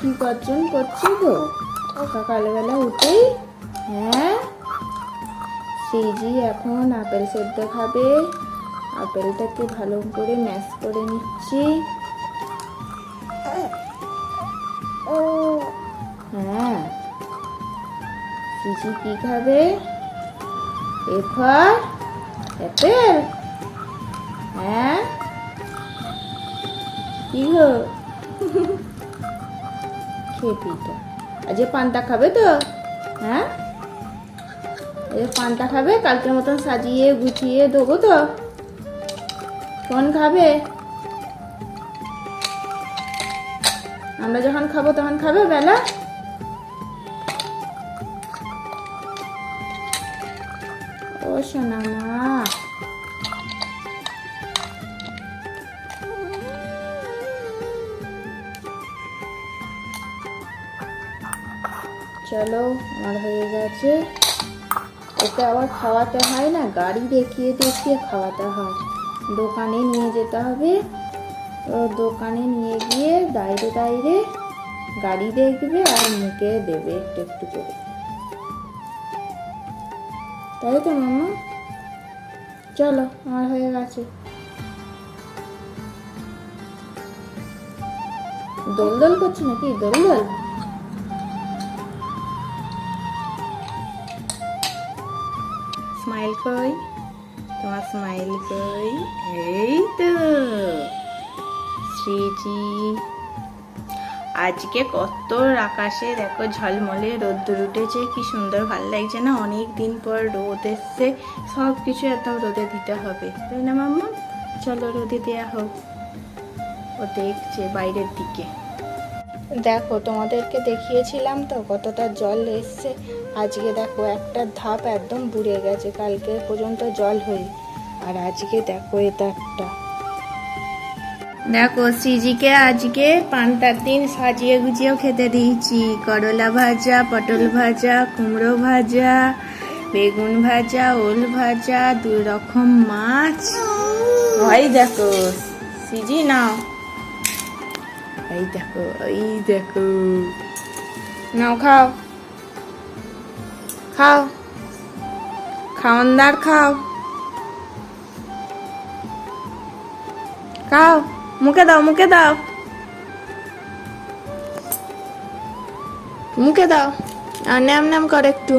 কি গর্জন করছি গো সকালবেলা উঠেই হ্যাঁ? সিজি এখন আপেল সেদ্ধ খাবে। আপেলটাকে ভালো করে ম্যাশ করে নিচ্ছি। হ্যাঁ। সিজি কি খাবে? এফার অ্যাপেল। হ্যাঁ? কি গো? খেপিটা আজ পান্তা খাবে তো হ্যাঁ? এই পান্তা খাবে, কালকের মতন সাজিয়ে গুছিয়ে দেবো তো। কোন খাবে? আমরা যখন খাব তখন খাবে বেলা? ও সোনা মা চলো, আমার হয়ে গেছে। ওকে আবার খাওয়াতে হয় না? গাড়ি দেখিয়ে দেখিয়ে খাওয়াতে হয়। দোকানে নিয়ে যেতে হবে। তো দোকানে নিয়ে গিয়ে দাইরে দাইরে গাড়ি দেখবে আর মুখে দেবে একটু একটু করে। তাই তো, মামা? চলো, আমার হয়ে গেছে। দোল দোল করছে নাকি? দোল দোল স্মাইল কই তোমার স্মাইল কই এই তো শ্রীজি আজকে কত আকাশে দেখো ঝলমলে রোদ্দুর উঠেছে, কি সুন্দর ভালো লাগছে না? অনেক দিন পর রোদ এসছে সব কিছু একদম রোদে দিতে হবে, তাই না মাম্মা? চলো রোদে দেওয়া হোক। ও দেখছে বাইরের দিকে। দেখো তোমাদেরকে দেখিয়েছিলাম তো কতটা জল এসছে। আজকে দেখো একটা ধাপ একদম বুড়ে গেছে কালকে পর্যন্ত জল হয়ে আর আজকে দেখো এটা একটা। দেখো সিজিকে আজকে পান্তার দিন সাজিয়ে গুজিয়েও খেতে দিয়েছি। করলা ভাজা পটল ভাজা কুমড়ো ভাজা বেগুন ভাজা ওল ভাজা দুই রকম মাছ। ওই দেখো সিজি নাও। এই দেখো এই দেখো নাও খাও খাও খাওয়ানদার খাও খাও মুখে দাও মুখে দাও মুখে দাও আর ন্যাম ন্যাম কর একটু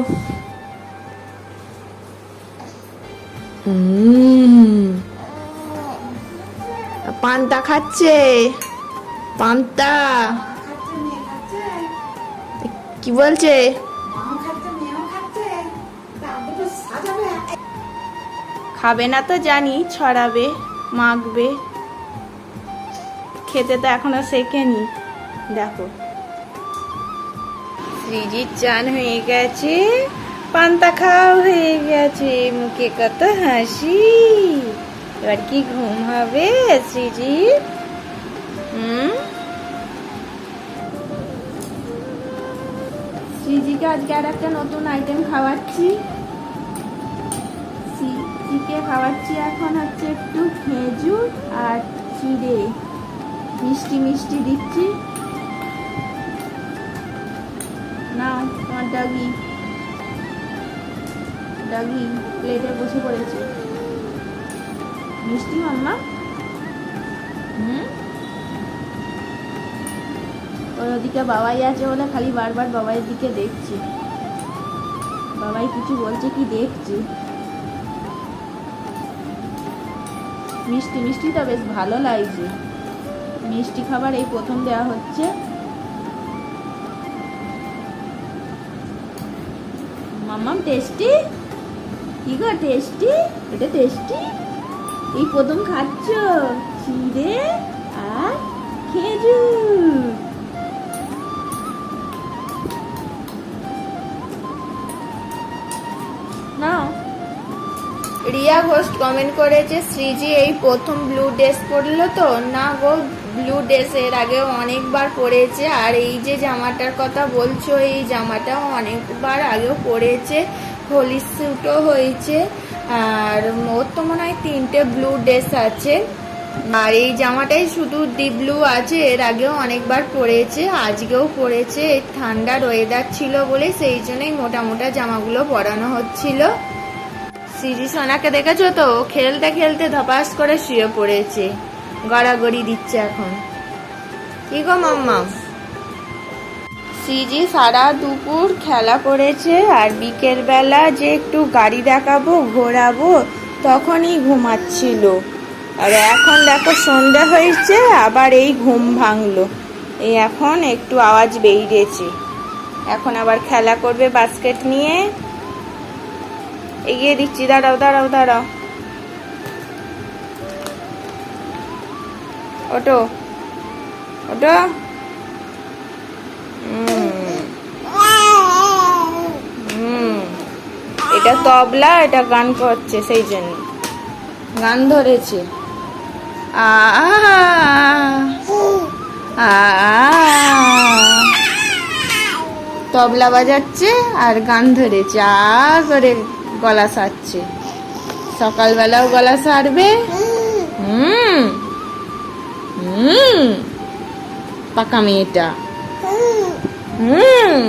পান্তা খাচ্ছে পান্তা। কি বলছে? খাবে না তো জানি, ছড়াবে, মাখবে। খেতে তো এখনও শেখেনি। দেখো। শ্রীজির চান হয়ে গেছে, পান্তা খাওয়া হয়ে গেছে, মুখে কত হাসি। এবার কি ঘুম হবে শ্রীজি হুম শ্রীজিকে আজকে আর একটা নতুন আইটেম খাওয়াচ্ছি। শ্রীজিকে খাওয়াচ্ছি এখন হচ্ছে একটু খেজুর আর চিড়ে। মিষ্টি মিষ্টি দিচ্ছি। না তোমার ডাগি। ডাগি প্লেটে বসে পড়েছে। মিষ্টি মাম্মা। হুম? ওদিকে বাবাই আছে বলে খালি বারবার বাবাইয়ের দিকে দেখছি। বাবাই কিছু বলছে কি দেখছি। মিষ্টি মিষ্টি তো বেশ ভালো লাগছে। মিষ্টি খাবার এই প্রথম দেওয়া হচ্ছে। মাম্মাম, টেস্টি? কি গো, টেস্টি? এটা টেস্টি? এই প্রথম খাচ্ছ? চিড়ে আর খেজুর? রিয়া ঘোষ কমেন্ট করেছে শ্রীজি, এই প্রথম ব্লু ড্রেস পরলো তো? না গো, ব্লু ড্রেস এর আগেও অনেকবার পরেছে। আর এই যে জামাটার কথা বলছো, এই জামাটাও অনেকবার আগেও পরেছে। হোলি স্যুটও হয়েছে। আর ওর তো মনে হয় তিনটে ব্লু ড্রেস আছে। আর এই জামাটাই শুধু ডিপ ব্লু আছে, এর আগেও অনেকবার পরেছে, আজকেও পরেছে। ঠান্ডার ওয়েদার ছিল বলে সেই জন্যই মোটা মোটা জামাগুলো পরানো হচ্ছিল। সিজি সোনাকে দেখেছ তো? খেলতে খেলতে ধপাস করে শুয়ে পড়েছে। গড়াগড়ি দিচ্ছে এখন। কি গো মাম্মা সিজি সারা দুপুর খেলা করেছে আর বিকেল বেলা যে একটু গাড়ি দেখাবো, ঘোরাবো, তখনই ঘুমাচ্ছিল। আর এখন দেখো সন্ধ্যা হয়েছে, আবার এই ঘুম ভাঙলো। এই এখন একটু আওয়াজ বেরিয়েছে। এখন আবার খেলা করবে বাস্কেট নিয়ে। এগিয়ে দিচ্ছি, দাঁড়াও দাঁড়াও দাঁড়াও। ওটো ওটো। এটা তবলা, এটা গান করছে, সেই জন্য। গান ধরেছে। আ। তবলা বাজাচ্ছে আর গান ধরেছে, আ, করে। গলা সারছে। সকালবেলাও গলা সারবে। হুম। হুম। পাকা মেয়েটা। হুম।